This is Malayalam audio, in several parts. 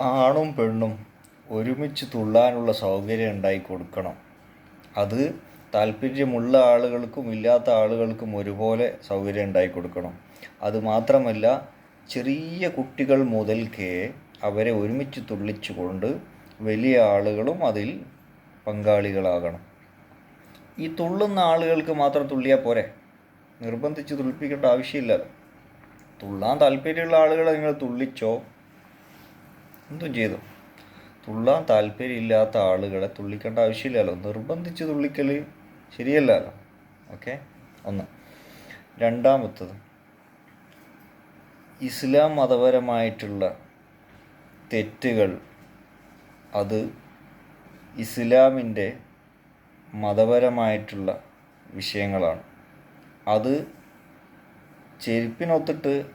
ആണും പെണ്ണും ഒരുമിച്ച് തുള്ളാനുള്ള സൗകര്യം ഉണ്ടായി കൊടുക്കണം. അത് താല്പര്യമുള്ള ആളുകൾക്കും ഇല്ലാത്ത ആളുകൾക്കും ഒരുപോലെ സൗകര്യം ഉണ്ടായി കൊടുക്കണം. അതുമാത്രമല്ല ചെറിയ കുട്ടികൾ മുതൽക്കേ അവരെ ഒരുമിച്ച് തുള്ളിച്ചുകൊണ്ട് വലിയ ആളുകളും അതിൽ പങ്കാളികളാകണം. ഈ തുള്ളുന്ന ആളുകൾക്ക് മാത്രം തുള്ളിയാൽ പോരെ? നിർബന്ധിച്ച് തുള്ളിപ്പിക്കേണ്ട ആവശ്യമില്ല തുള്ളാൻ താല്പര്യമുള്ള ആളുകളെ നിങ്ങൾ തുള്ളിച്ചോ? എന്തും ചെയ്തു. തുള്ളാൻ താല്പര്യമില്ലാത്ത ആളുകളെ തുള്ളിക്കേണ്ട ആവശ്യമില്ലല്ലോ. നിർബന്ധിച്ച് തുള്ളിക്കൽ ശരിയല്ലല്ലോ. ഓക്കെ? ഒന്ന്. രണ്ടാമത്തത് ഇസ്ലാം മതപരമായിട്ടുള്ള തെറ്റുകൾ അത് ഇസ്ലാമിന്റെ മതപരമായിട്ടുള്ള വിഷയങ്ങളാണ്. അത് ചെരുപ്പിനൊത്തിട്ട്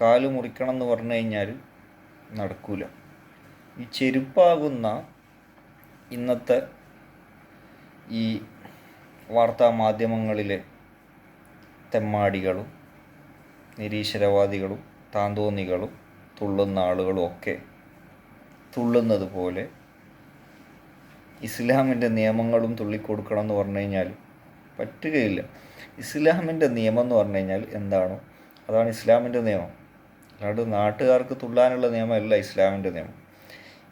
കാൽ മുറിക്കണം എന്ന് പറഞ്ഞു കഴിഞ്ഞാൽ നടക്കൂല. ഈ ചെരുപ്പാകുന്ന ഇന്നത്തെ ഈ വാർത്താ മാധ്യമങ്ങളിലെ തെമ്മാടികളും നിരീശ്വരവാദികളും താന്തോന്നികളും തുള്ളുന്ന ആളുകളും ഒക്കെ തുള്ളുന്നത് പോലെ ഇസ്ലാമിന്റെ നിയമങ്ങളും തുള്ളിക്കൊടുക്കണം എന്ന് പറഞ്ഞു കഴിഞ്ഞാൽ പറ്റുകയില്ല. ഇസ്ലാമിന്റെ നിയമം എന്ന് പറഞ്ഞു കഴിഞ്ഞാൽ എന്താണോ അതാണ് ഇസ്ലാമിന്റെ നിയമം. അല്ലാണ്ട് നാട്ടുകാർക്ക് തുള്ളാനുള്ള നിയമമല്ല ഇസ്ലാമിന്റെ നിയമം.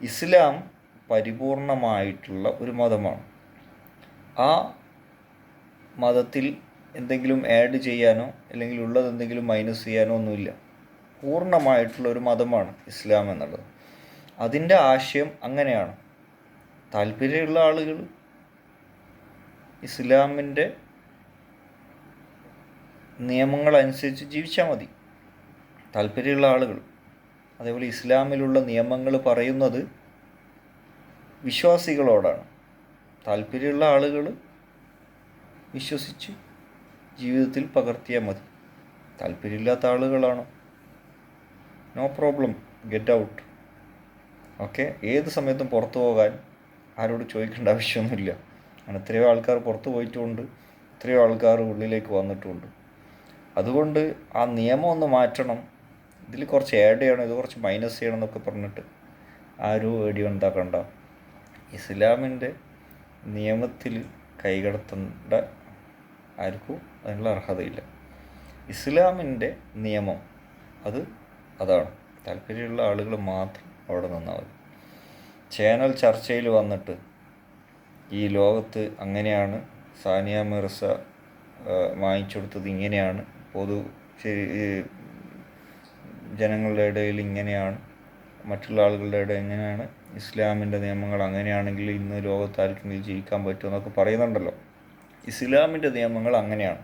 ഇസ്ലാം പരിപൂർണമായിട്ടുള്ള ഒരു മതമാണ്. ആ മതത്തിൽ എന്തെങ്കിലും ആഡ് ചെയ്യാനോ അല്ലെങ്കിൽ ഉള്ളത് എന്തെങ്കിലും മൈനസ് ചെയ്യാനോ ഒന്നുമില്ല. പൂർണമായിട്ടുള്ള ഒരു മതമാണ് ഇസ്ലാം എന്നുള്ളത്. അതിന്റെ ആശയം അങ്ങനെയാണ്. താല്പര്യമുള്ള ആളുകൾ ഇസ്ലാമിന്റെ നിയമങ്ങളനുസരിച്ച് ജീവിച്ചാൽ മതി. താല്പര്യമുള്ള ആളുകൾ. അതേപോലെ ഇസ്ലാമിലുള്ള നിയമങ്ങൾ പറയുന്നത് വിശ്വാസികളോടാണ്. താല്പര്യമുള്ള ആളുകൾ വിശ്വസിച്ച് ജീവിതത്തിൽ പകർത്തിയാൽ മതി. താല്പര്യമില്ലാത്ത ആളുകളാണോ? No problem get out okay ഏത് സമയത്തും പുറത്തു പോകാൻ ആരോട് ചോദിക്കേണ്ട ആവശ്യമൊന്നുമില്ല. അങ്ങനെ എത്രയോ ആൾക്കാർ പുറത്തു പോയിട്ടുമുണ്ട് എത്രയോ ആൾക്കാർ ഉള്ളിലേക്ക് വന്നിട്ടുമുണ്ട് അതുകൊണ്ട് ആ നിയമം ഒന്ന് മാറ്റണം. ഇതിൽ കുറച്ച് ആഡ് ചെയ്യണം ഇത് കുറച്ച് മൈനസ് ചെയ്യണം എന്നൊക്കെ പറഞ്ഞിട്ട് ആരും ഏടി ഉണ്ടാക്കണ്ട ഇസ്ലാമിന്റെ നിയമത്തിൽ കൈകടത്തേണ്ട ആർക്കും അതിനുള്ള അർഹതയില്ല. ഇസ്ലാമിന്റെ നിയമം അത് അതാണ്. താല്പര്യമുള്ള ആളുകൾ മാത്രം അവിടെ നിന്നാൽ മതി. ചാനൽ ചർച്ചയിൽ വന്നിട്ട് ഈ ലോകത്ത് അങ്ങനെയാണ് സാനിയ മിർസ വാങ്ങിച്ചു കൊടുത്തത് ഇങ്ങനെയാണ് പൊതു ജനങ്ങളുടെ ഇടയിൽ ഇങ്ങനെയാണ് മറ്റുള്ള ആളുകളുടെ ഇടയിൽ എങ്ങനെയാണ് ഇസ്ലാമിന്റെ നിയമങ്ങൾ അങ്ങനെയാണെങ്കിൽ ഇന്ന് ലോകത്ത് ആർക്കെങ്കിലും ജീവിക്കാൻ പറ്റുമെന്നൊക്കെ പറയുന്നുണ്ടല്ലോ. ഇസ്ലാമിന്റെ നിയമങ്ങൾ അങ്ങനെയാണ്.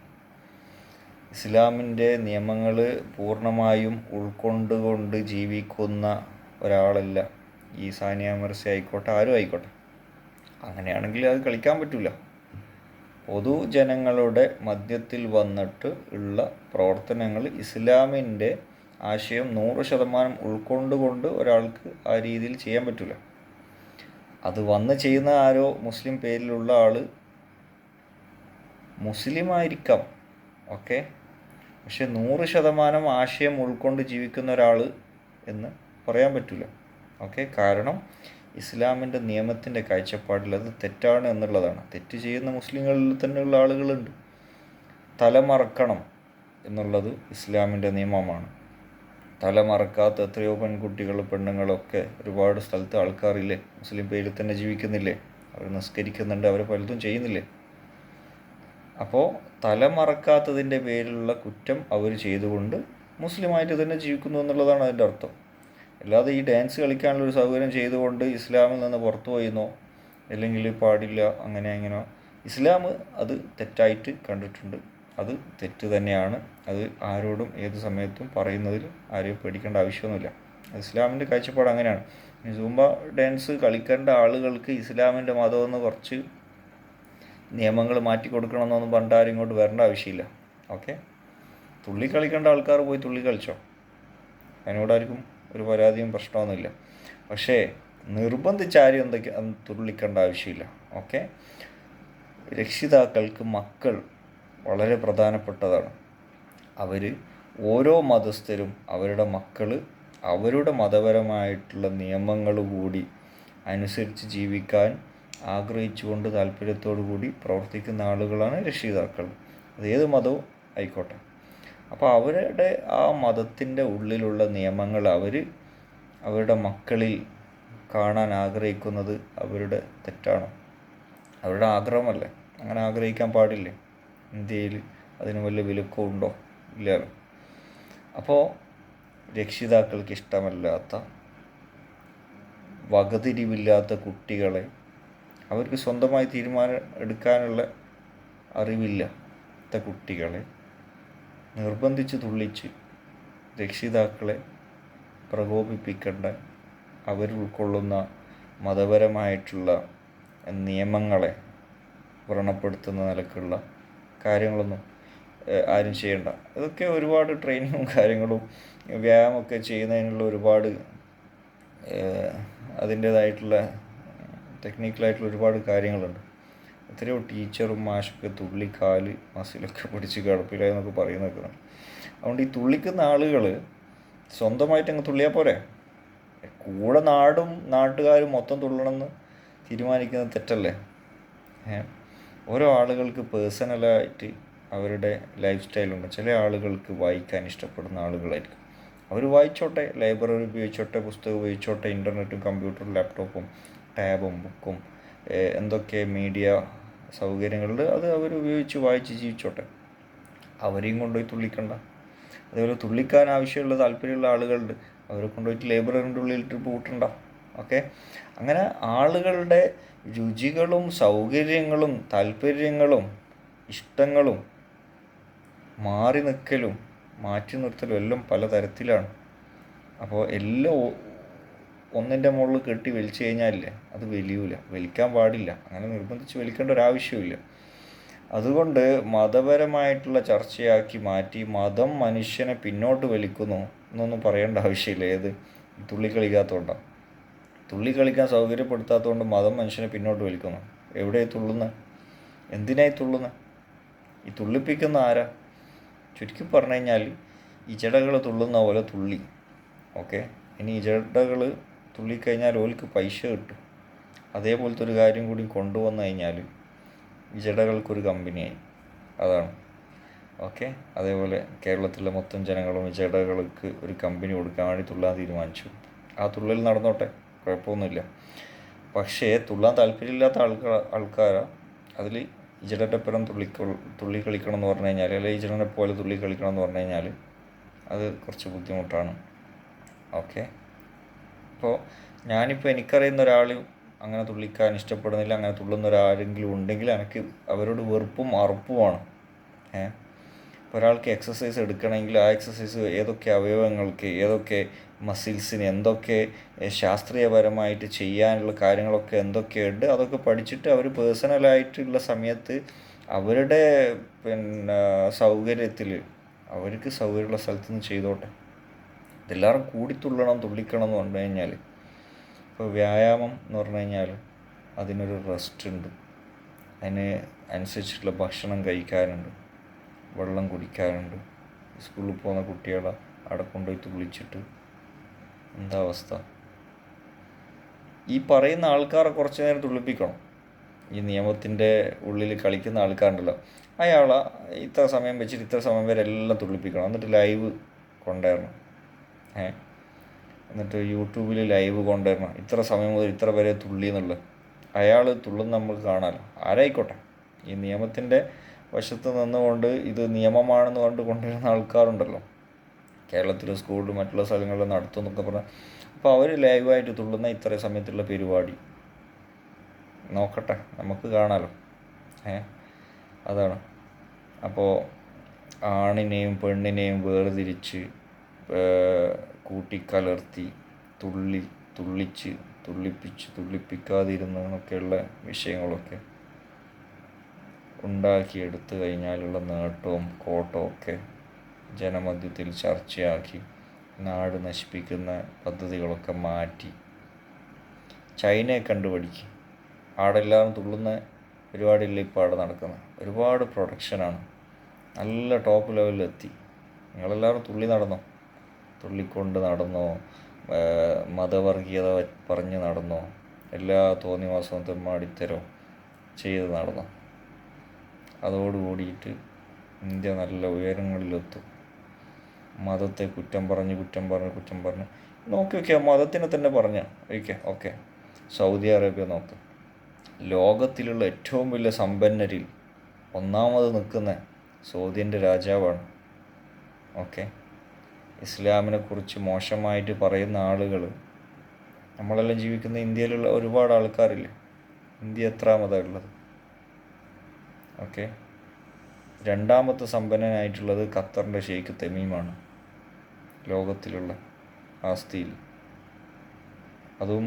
ഇസ്ലാമിന്റെ നിയമങ്ങൾ പൂർണമായും ഉൾക്കൊണ്ടുകൊണ്ട് ജീവിക്കുന്ന ഒരാളല്ല ഈ സാനിയ മിർസ ആയിക്കോട്ടെ ആരും ആയിക്കോട്ടെ. അങ്ങനെയാണെങ്കിൽ അത് കളിക്കാൻ പറ്റില്ല പൊതുജനങ്ങളുടെ മധ്യത്തിൽ വന്നിട്ട് ഉള്ള പ്രവർത്തനങ്ങൾ ഇസ്ലാമിന്റെ ആശയം നൂറ് ശതമാനം ഉൾക്കൊണ്ടുകൊണ്ട് ഒരാൾക്ക് ആ രീതിയിൽ ചെയ്യാൻ പറ്റില്ല അത് വന്ന് ചെയ്യുന്ന ആരോ മുസ്ലിം പേരിലുള്ള ആൾ മുസ്ലിം ആയിരിക്കാം ഓക്കെ? പക്ഷെ നൂറ് ശതമാനം ആശയം ഉൾക്കൊണ്ട് ജീവിക്കുന്ന ഒരാൾ എന്ന് പറയാൻ പറ്റില്ല ഓക്കെ? കാരണം ഇസ്ലാമിന്റെ നിയമത്തിന്റെ കാഴ്ചപ്പാടിൽ അത് തെറ്റാണ് എന്നുള്ളതാണ്. തെറ്റ് ചെയ്യുന്ന മുസ്ലിങ്ങളിൽ തന്നെയുള്ള ആളുകളുണ്ട്. തലമറക്കണം എന്നുള്ളത് ഇസ്ലാമിന്റെ നിയമമാണ്. തലമറക്കാത്ത എത്രയോ പെൺകുട്ടികൾ പെണ്ണുങ്ങളൊക്കെ ഒരുപാട് സ്ഥലത്ത് ആൾക്കാരില്ലേ? മുസ്ലിം പേരിൽ തന്നെ ജീവിക്കുന്നില്ലേ? അവർ നിസ്കരിക്കുന്നുണ്ട് അവർ പലതും ചെയ്യുന്നില്ലേ? അപ്പോൾ തലമറക്കാത്തതിന്റെ പേരിലുള്ള കുറ്റം അവർ ചെയ്തുകൊണ്ട് മുസ്ലിമായിട്ട് തന്നെ ജീവിക്കുന്നു എന്നുള്ളതാണ് അതിന്റെ അർത്ഥം. അല്ലാതെ ഈ ഡാൻസ് കളിക്കാനുള്ള ഒരു സൗകര്യം ചെയ്തുകൊണ്ട് ഇസ്ലാമിൽ നിന്ന് പുറത്തു പോയിന്നോ അല്ലെങ്കിൽ പാടില്ല അങ്ങനെ അങ്ങനെ ഇസ്ലാം അത് തെറ്റായിട്ട് കണ്ടിട്ടുണ്ട്. അത് തെറ്റ് തന്നെയാണ്. അത് ആരോടും ഏത് സമയത്തും പറയുന്നതിൽ ആരെയും പേടിക്കേണ്ട ആവശ്യമൊന്നുമില്ല. ഇസ്ലാമിന്റെ കാഴ്ചപ്പാട് അങ്ങനെയാണ്. സൂമ്പ ഡാൻസ് കളിക്കേണ്ട ആളുകൾക്ക് ഇസ്ലാമിന്റെ മതമെന്ന് കുറച്ച് നിയമങ്ങൾ മാറ്റി കൊടുക്കണമെന്നൊന്നും പണ്ട് ആരും ഇങ്ങോട്ട് വരേണ്ട ആവശ്യമില്ല. ഓക്കെ? തുള്ളി കളിക്കേണ്ട ആൾക്കാർ പോയി തുള്ളി കളിച്ചോ? അതിനോടാർക്കും ഒരു പരാതിയും പ്രശ്നമൊന്നുമില്ല. പക്ഷേ നിർബന്ധിച്ച് ആരും എന്തൊക്കെ തുള്ളിക്കേണ്ട ആവശ്യമില്ല. ഓക്കെ? രക്ഷിതാക്കൾക്ക് മക്കൾ വളരെ പ്രധാനപ്പെട്ടതാണ്. അവർ ഓരോ മതസ്ഥരും അവരുടെ മക്കൾ അവരുടെ മതപരമായിട്ടുള്ള നിയമങ്ങൾ കൂടി അനുസരിച്ച് ജീവിക്കാൻ ആഗ്രഹിച്ചുകൊണ്ട് താല്പര്യത്തോടു കൂടി പ്രവർത്തിക്കുന്ന ആളുകളാണ് രക്ഷിതാക്കൾ അത് ഏത് മതവും ആയിക്കോട്ടെ. അപ്പോൾ അവരുടെ ആ മതത്തിന്റെ ഉള്ളിലുള്ള നിയമങ്ങൾ അവർ അവരുടെ മക്കളിൽ കാണാൻ ആഗ്രഹിക്കുന്നത് അവരുടെ തെറ്റാണ്. അവരുടെ ആഗ്രഹമല്ലേ? അങ്ങനെ ആഗ്രഹിക്കാൻ പാടില്ലേ? ഇന്ത്യയിൽ അതിന് വലിയ വിലക്കമുണ്ടോ? ഇല്ലല്ലോ അപ്പോൾ രക്ഷിതാക്കൾക്ക് ഇഷ്ടമല്ലാത്ത വകതിരിവില്ലാത്ത കുട്ടികളെ അവർക്ക് സ്വന്തമായി തീരുമാനം എടുക്കാനുള്ള അറിവില്ലാത്ത കുട്ടികളെ നിർബന്ധിച്ച് തുള്ളിച്ച് രക്ഷിതാക്കളെ പ്രകോപിപ്പിക്കേണ്ട അവർ ഉൾക്കൊള്ളുന്ന മതപരമായിട്ടുള്ള നിയമങ്ങളെ വ്രണപ്പെടുത്തുന്ന നിലക്കുള്ള കാര്യങ്ങളൊന്നും ആരും ചെയ്യണ്ട. ഇതൊക്കെ ഒരുപാട് ട്രെയിനിങ്ങും കാര്യങ്ങളും വ്യായാമമൊക്കെ ചെയ്യുന്നതിനുള്ള ഒരുപാട് ഏഹ്, അതിന്റേതായിട്ടുള്ള ടെക്നിക്കലായിട്ടുള്ള ഒരുപാട് കാര്യങ്ങളുണ്ട്. എത്രയോ ടീച്ചറും മാഷൊക്കെ തുള്ളി കാൽ മസിലൊക്കെ പിടിച്ച് കിടപ്പില്ല എന്നൊക്കെ പറയുന്നൊക്കെ അതുകൊണ്ട് ഈ തുള്ളിക്കുന്ന ആളുകൾ സ്വന്തമായിട്ട് അങ്ങ് തുള്ളിയാൽ പോരെ? കൂടെ നാടും നാട്ടുകാരും മൊത്തം തുള്ളണമെന്ന് തീരുമാനിക്കുന്നത് തെറ്റല്ലേ? ഏ ഓരോ ആളുകൾക്ക് പേഴ്സണലായിട്ട് അവരുടെ ലൈഫ് സ്റ്റൈലുണ്ട് ചില ആളുകൾക്ക് വായിക്കാൻ ഇഷ്ടപ്പെടുന്ന ആളുകളായിരിക്കും. അവർ വായിച്ചോട്ടെ ലൈബ്രറി ഉപയോഗിച്ചോട്ടെ പുസ്തകം ഉപയോഗിച്ചോട്ടെ ഇന്റർനെറ്റും കമ്പ്യൂട്ടറും ലാപ്ടോപ്പും ടാബും ബുക്കും എന്തൊക്കെ മീഡിയ സൗകര്യങ്ങളുണ്ട് അത് അവർ ഉപയോഗിച്ച് വായിച്ച് ജീവിച്ചോട്ടെ. അവരെയും കൊണ്ടുപോയി തുള്ളിക്കണ്ട. അതേപോലെ തുള്ളിക്കാൻ ആവശ്യമുള്ള താല്പര്യമുള്ള ആളുകളുണ്ട്. അവരെ കൊണ്ടുപോയിട്ട് ലൈബ്രറിന്റെ ഉള്ളിലിട്ട് പൂട്ടണ്ട ഓക്കെ? അങ്ങനെ ആളുകളുടെ രുചികളും സൗകര്യങ്ങളും താല്പര്യങ്ങളും ഇഷ്ടങ്ങളും മാറി നിൽക്കലും മാറ്റി നിർത്തലും എല്ലാം പലതരത്തിലാണ്. അപ്പോൾ എല്ലാം ഒന്നിന്റെ മുകളിൽ കെട്ടി വലിച്ചു കഴിഞ്ഞാലേ അത് വലിയൂല. വലിക്കാൻ പാടില്ല. അങ്ങനെ നിർബന്ധിച്ച് വലിക്കേണ്ട ഒരാവശ്യമില്ല അതുകൊണ്ട് മതപരമായിട്ടുള്ള ചർച്ചയാക്കി മാറ്റി മതം മനുഷ്യനെ പിന്നോട്ട് വലിക്കുന്നു എന്നൊന്നും പറയേണ്ട ആവശ്യമില്ല. ഏത്? തുള്ളിക്കളിക്കാത്തതുകൊണ്ടാണ്. തുള്ളി കളിക്കാത്തതുകൊണ്ടാണ് തുള്ളി കളിക്കാൻ സൗകര്യപ്പെടുത്താത്തതുകൊണ്ട് മതം മനുഷ്യനെ പിന്നോട്ട് വലിക്കുന്നു. എവിടെയായി തുള്ളുന്ന? എന്തിനായി തുള്ളുന്ന? ഈ തുള്ളിപ്പിക്കുന്ന ആരാ? ചുരുക്കി പറഞ്ഞു കഴിഞ്ഞാൽ ഈ ജടകൾ തുള്ളുന്ന പോലെ തുള്ളി. ഓക്കെ? ഇനി ഈ ജടകൾ തുള്ളിക്കഴിഞ്ഞാൽ ഓൽക്ക് പൈസ കിട്ടും. അതേപോലത്തെ ഒരു കാര്യം കൂടി കൊണ്ടുവന്നു കഴിഞ്ഞാൽ ഈ ജടകൾക്കൊരു കമ്പനിയായി. അതാണ്. ഓക്കെ? അതേപോലെ കേരളത്തിലെ മൊത്തം ജനങ്ങളും ഈ ജടകൾക്ക് ഒരു കമ്പനി കൊടുക്കാൻ വേണ്ടി തുള്ളാൻ തീരുമാനിച്ചു. ആ തുള്ളൽ നടന്നോട്ടെ? കുഴപ്പമൊന്നുമില്ല. പക്ഷേ തുള്ളാൻ താല്പര്യമില്ലാത്ത ആൾക്കാർ ആൾക്കാരാ അതിൽ ഇജടപ്പുറം തുള്ളി തുള്ളി കളിക്കണം എന്ന് പറഞ്ഞു കഴിഞ്ഞാൽ അല്ലെങ്കിൽ ഇജടനെ പോലെ തുള്ളി കളിക്കണം എന്ന് പറഞ്ഞു കഴിഞ്ഞാൽ അത് കുറച്ച് ബുദ്ധിമുട്ടാണ്. ഓക്കെ? അപ്പോൾ ഞാനിപ്പോൾ എനിക്കറിയുന്ന ഒരാൾ അങ്ങനെ തുള്ളിക്കാൻ ഇഷ്ടപ്പെടുന്നില്ല അങ്ങനെ തുള്ളുന്ന ഒരാരെങ്കിലും ഉണ്ടെങ്കിൽ എനിക്ക് അവരോട് വെറുപ്പും അറുപ്പുമാണ് ഏ? ഒരാൾക്ക് എക്സസൈസ് എടുക്കണമെങ്കിൽ ആ എക്സസൈസ് ഏതൊക്കെ അവയവങ്ങൾക്ക് ഏതൊക്കെ മസിൽസിന് എന്തൊക്കെ ശാസ്ത്രീയപരമായിട്ട് ചെയ്യാനുള്ള കാര്യങ്ങളൊക്കെ എന്തൊക്കെയുണ്ട് അതൊക്കെ പഠിച്ചിട്ട് അവർ പേഴ്സണലായിട്ടുള്ള സമയത്ത് അവരുടെ പിന്നെ സൗകര്യത്തിൽ അവർക്ക് സൗകര്യമുള്ള സ്ഥലത്ത് നിന്ന് ചെയ്തോട്ടെ. ഇതെല്ലാവരും കൂടി തുള്ളണം തുള്ളിക്കണം എന്ന് പറഞ്ഞു കഴിഞ്ഞാൽ ഇപ്പോൾ വ്യായാമം എന്ന് പറഞ്ഞു കഴിഞ്ഞാൽ അതിനൊരു റെസ്റ്റ് ഉണ്ട്. അതിന് അനുസരിച്ചിട്ടുള്ള ഭക്ഷണം കഴിക്കാനുണ്ട്. വെള്ളം കുടിക്കാനുണ്ട്. സ്കൂളിൽ പോകുന്ന കുട്ടികളെ അവിടെ കൊണ്ടുപോയി തുള്ളിച്ചിട്ട് എന്താ അവസ്ഥ? ഈ പറയുന്ന ആൾക്കാരെ കുറച്ച് നേരം തുള്ളിപ്പിക്കണം. ഈ നിയമത്തിന്റെ ഉള്ളിൽ കളിക്കുന്ന ആൾക്കാരുണ്ടല്ലോ. അയാളെ ഇത്ര സമയം വെച്ചിട്ട് ഇത്ര സമയം വരെ എല്ലാം തുള്ളിപ്പിക്കണം. എന്നിട്ട് ലൈവ് കൊണ്ടുവരണം. ഏ? എന്നിട്ട് യൂട്യൂബിൽ ലൈവ് കൊണ്ടുവരണം. ഇത്ര സമയം മുതൽ ഇത്ര വരെ തുള്ളി എന്നുള്ളത്. അയാൾ തുള്ളുന്ന നമുക്ക് കാണാമല്ലോ ആരായിക്കോട്ടെ? ഈ നിയമത്തിന്റെ വശത്ത് നിന്നുകൊണ്ട് ഇത് നിയമമാണെന്ന് പറഞ്ഞിട്ട് കൊണ്ടുവരുന്ന ആൾക്കാരുണ്ടല്ലോ. കേരളത്തിലെ സ്കൂളിൽ മറ്റുള്ള സ്ഥലങ്ങളിൽ നടത്തും എന്നൊക്കെ പറഞ്ഞാൽ അപ്പോൾ അവർ ലൈവായിട്ട് തുള്ളുന്ന ഇത്ര സമയത്തുള്ള പരിപാടി. നോക്കട്ടെ നമുക്ക് കാണാലോ. ഏ? അതാണ്. അപ്പോൾ ആണിനെയും പെണ്ണിനെയും വേർതിരിച്ച് കൂട്ടിക്കലർത്തി തുള്ളി തുള്ളിച്ച് തുള്ളിപ്പിച്ച് തുള്ളിപ്പിക്കാതിരുന്നൊക്കെയുള്ള വിഷയങ്ങളൊക്കെ ഉണ്ടാക്കിയെടുത്തു കഴിഞ്ഞാലുള്ള നേട്ടവും കോട്ടവും ഒക്കെ ജനമധ്യത്തിൽ ചർച്ചയാക്കി നാട് നശിപ്പിക്കുന്ന പദ്ധതികളൊക്കെ മാറ്റി. ചൈനയെ കണ്ടുപിടിക്കും. ആടെല്ലാം തുള്ളുന്ന പരിപാടിയില്ല ഇപ്പോൾ അവിടെ നടക്കുന്നത് ഒരുപാട് പ്രൊഡക്ഷനാണ് നല്ല ടോപ്പ് ലെവലിലെത്തി നിങ്ങളെല്ലാവരും തുള്ളി നടന്നോ? തുള്ളിക്കൊണ്ട് നടന്നോ? മതവർഗീയത പറഞ്ഞ് നടന്നോ? എല്ലാ തോന്നിവാസവും തെമ്മാടിത്തരോ ചെയ്ത് നടന്നോ? അതോടുകൂടിയിട്ട് ഇന്ത്യ നല്ല ഉയരങ്ങളിലെത്തും. മതത്തെ കുറ്റം പറഞ്ഞ് കുറ്റം പറഞ്ഞ് കുറ്റം പറഞ്ഞ്. നോക്കി നോക്കിയാൽ മതത്തിനെ തന്നെ പറഞ്ഞ. Okay okay. സൗദി അറേബ്യ നോക്ക്. ലോകത്തിലുള്ള ഏറ്റവും വലിയ സമ്പന്നരിൽ ഒന്നാമത് നിൽക്കുന്ന സൗദിന്റെ രാജാവാണ്. ഓക്കെ. ഇസ്ലാമിനെ കുറിച്ച് മോശമായിട്ട് പറയുന്ന ആളുകൾ നമ്മളെല്ലാം ജീവിക്കുന്ന ഇന്ത്യയിലുള്ള ഒരുപാട് ആൾക്കാരില്ലേ? ഇന്ത്യ എത്ര ഉള്ളത് ഓക്കെ. രണ്ടാമത്തെ സമ്പന്നനായിട്ടുള്ളത് ഖത്തറിന്റെ ഷെയ്ഖ് തമീമാണ്. ലോകത്തിലുള്ള ആസ്തിയിൽ. അതും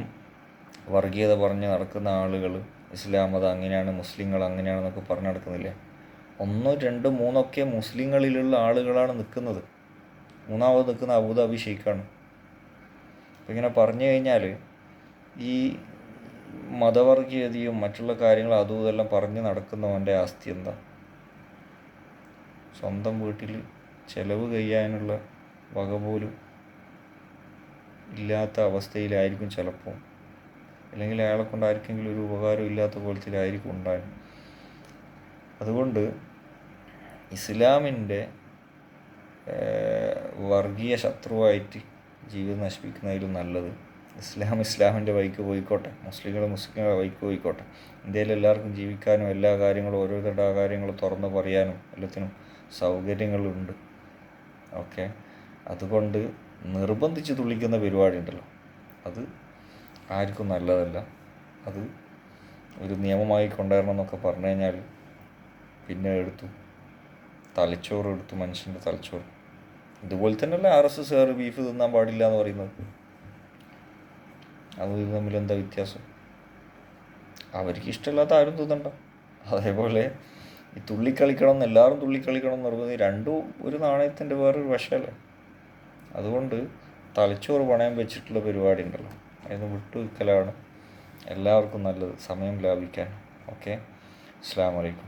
വർഗീയത പറഞ്ഞ് നടക്കുന്ന ആളുകൾ ഇസ്ലാം മതം അങ്ങനെയാണ് മുസ്ലിങ്ങൾ അങ്ങനെയാണെന്നൊക്കെ പറഞ്ഞു നടക്കുന്നില്ലേ? ഒന്നോ രണ്ടോ മൂന്നൊക്കെ മുസ്ലിങ്ങളിലുള്ള ആളുകളാണ് നിൽക്കുന്നത്. മൂന്നാമത് നിൽക്കുന്ന അബുദാബി ഷെയ്ഖാണ്. അപ്പം ഇങ്ങനെ പറഞ്ഞു കഴിഞ്ഞാൽ ഈ മതവർഗീയതയും മറ്റുള്ള കാര്യങ്ങളും അതും ഇതെല്ലാം പറഞ്ഞ് നടക്കുന്നവന്റെ ആസ്തി എന്താ? സ്വന്തം വീട്ടിൽ ചെലവ് കഴിയാനുള്ള വക പോലും ഇല്ലാത്ത അവസ്ഥയിലായിരിക്കും ചിലപ്പോൾ. അല്ലെങ്കിൽ അയാളെ കൊണ്ട് ആർക്കെങ്കിലും ഒരു ഉപകാരം ഇല്ലാത്ത പോലത്തിലായിരിക്കും ഉണ്ടാകും അതുകൊണ്ട് ഇസ്ലാമിന്റെ വർഗീയ ശത്രുവായിട്ട് ജീവിതം നശിപ്പിക്കുന്നതിലും നല്ലത്. ഇസ്ലാം ഇസ്ലാമിന്റെ വഴിക്ക് പോയിക്കോട്ടെ. മുസ്ലിങ്ങൾ മുസ്ലിങ്ങളുടെ വഴിക്ക് പോയിക്കോട്ടെ. ഇന്ത്യയിൽ എല്ലാവർക്കും ജീവിക്കാനും എല്ലാ കാര്യങ്ങളും ഓരോരുത്തരുടെ ആ കാര്യങ്ങൾ തുറന്ന് പറയാനും എല്ലാത്തിനും സൗകര്യങ്ങളുണ്ട്. ഓക്കെ? അതുകൊണ്ട് നിർബന്ധിച്ച് തുള്ളിക്കുന്ന പരിപാടി ഉണ്ടല്ലോ അത് ആർക്കും നല്ലതല്ല. അത് ഒരു നിയമമായി കൊണ്ടുവരണം എന്നൊക്കെ പറഞ്ഞു കഴിഞ്ഞാൽ പിന്നെ എടുത്തു. തലച്ചോറ് എടുത്തു മനുഷ്യന്റെ തലച്ചോറ്. ഇതുപോലെ തന്നെയല്ലേ ആർ എസ് എസ്സുകാർ ബീഫ് തിന്നാൻ പാടില്ല എന്ന് പറയുന്നത്. അത് തമ്മിൽ എന്താ വ്യത്യാസം? അവർക്ക് ഇഷ്ടമില്ലാത്ത ആരും തിന്നണ്ട. അതേപോലെ ഈ തുള്ളിക്കളിക്കണം എന്ന് എല്ലാവരും തുള്ളിക്കളിക്കണം എന്ന് പറയുന്നത് രണ്ടും ഒരു നാണയത്തിന്റെ വേറൊരു വശമല്ലേ? അതുകൊണ്ട് തലച്ചോറ് പണയം വെച്ചിട്ടുള്ള പരിപാടി ഉണ്ടല്ലോ. അതിന് വിട്ടു നിൽക്കലാണ് എല്ലാവർക്കും നല്ലത്. സമയം ലാഭിക്കാൻ. ഓക്കെ? അസ്സാം വലൈക്കും